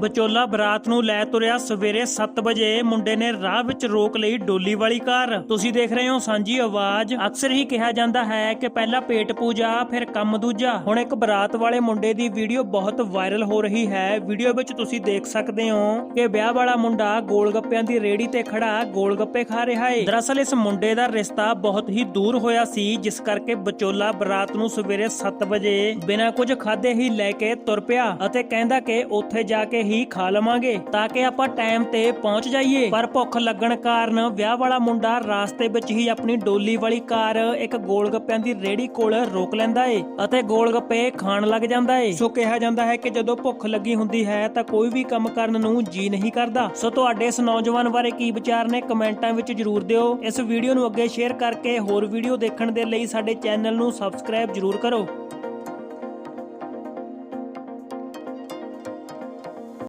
ਬਚੋਲਾ ਬਰਾਤ ਨੂੰ ਲੈ ਤੁਰਿਆ ਸਵੇਰੇ 7 ਵਜੇ ਮੁੰਡੇ ਨੇ ਰਾਹ ਵਿੱਚ ਰੋਕ ਲਈ ਡੋਲੀ ਵਾਲੀ ਕਾਰ। ਤੁਸੀਂ ਦੇਖ ਰਹੇ ਹੋ ਸਾਂਝੀ ਆਵਾਜ਼। ਅਕਸਰ ਹੀ ਕਿਹਾ ਜਾਂਦਾ ਹੈ ਕਿ ਪਹਿਲਾਂ ਪੇਟ ਪੂਜਾ, ਫਿਰ ਕੰਮ ਦੂਜਾ। ਹੁਣ ਇੱਕ ਬਰਾਤ ਵਾਲੇ ਮੁੰਡੇ ਦੀ ਵੀਡੀਓ ਬਹੁਤ ਵਾਇਰਲ ਹੋ ਰਹੀ ਹੈ। ਵੀਡੀਓ ਵਿੱਚ ਤੁਸੀਂ ਦੇਖ ਸਕਦੇ ਹੋ ਕਿ ਵਿਆਹ ਵਾਲਾ ਮੁੰਡਾ ਗੋਲ ਗੱਪਿਆਂ ਦੀ ਰੇੜੀ ਤੇ ਖੜਾ ਗੋਲ ਗੱਪੇ ਖਾ ਰਿਹਾ ਹੈ ਦਰਅਸਲ ਇਸ ਮੁੰਡੇ ਦਾ ਰਿਸ਼ਤਾ ਬਹੁਤ ਹੀ ਦੂਰ ਹੋਇਆ ਸੀ, ਜਿਸ ਕਰਕੇ ਬਚੋਲਾ ਬਰਾਤ ਨੂੰ ਸਵੇਰੇ 7 ਵਜੇ ਬਿਨਾਂ ਕੁਝ ਖਾਦੇ ਹੀ ਲੈ ਕੇ ਤੁਰ ਪਿਆ ਅਤੇ ਕਹਿੰਦਾ ਕਿ ਉੱਥੇ ਜਾ ਕੇ ਹੀ ਖਾ ਲਵਾਂਗੇ ਤਾਂ ਕਿ ਆਪਾਂ ਟਾਈਮ ਤੇ ਪਹੁੰਚ ਜਾਈਏ। ਪਰ ਭੁੱਖ ਲੱਗਣ ਕਾਰਨ ਵਿਆਹ ਵਾਲਾ ਮੁੰਡਾ ਰਾਸਤੇ ਵਿੱਚ ਹੀ ਆਪਣੀ ਡੋਲੀ ਵਾਲੀ ਕਾਰ ਇੱਕ ਗੋਲ ਦੀ ਰੇੜੀ ਕੋਲ ਰੋਕ ਲੈਂਦਾ ਏ ਅਤੇ ਗੋਲ ਗੱਪੇ ਖਾਣ ਲੱਗ ਜਾਂਦਾ ਏ। ਸੋ ਕਿਹਾ ਜਾਂਦਾ ਹੈ ਕਿ ਜਦੋਂ ਭੁੱਖ ਲੱਗੀ ਹੁੰਦੀ ਹੈ ਤਾਂ ਕੋਈ ਵੀ ਕੰਮ ਕਰਨ ਨੂੰ ਜੀ ਨਹੀਂ ਕਰਦਾ। ਸੋ ਤੁਹਾਡੇ ਇਸ ਨੌਜਵਾਨ ਬਾਰੇ ਕੀ ਵਿਚਾਰ ਨੇ ਕਮੈਂਟਾਂ ਵਿੱਚ ਜਰੂਰ ਦਿਓ। ਇਸ ਵੀਡੀਓ ਨੂੰ ਅੱਗੇ ਸ਼ੇਅਰ ਕਰਕੇ ਹੋਰ ਵੀਡੀਓ ਦੇਖਣ ਦੇ ਲਈ ਸਾਡੇ ਚੈਨਲ ਨੂੰ ਸਬਸਕ੍ਰਾਈਬ ਜਰੂਰ ਕਰੋ।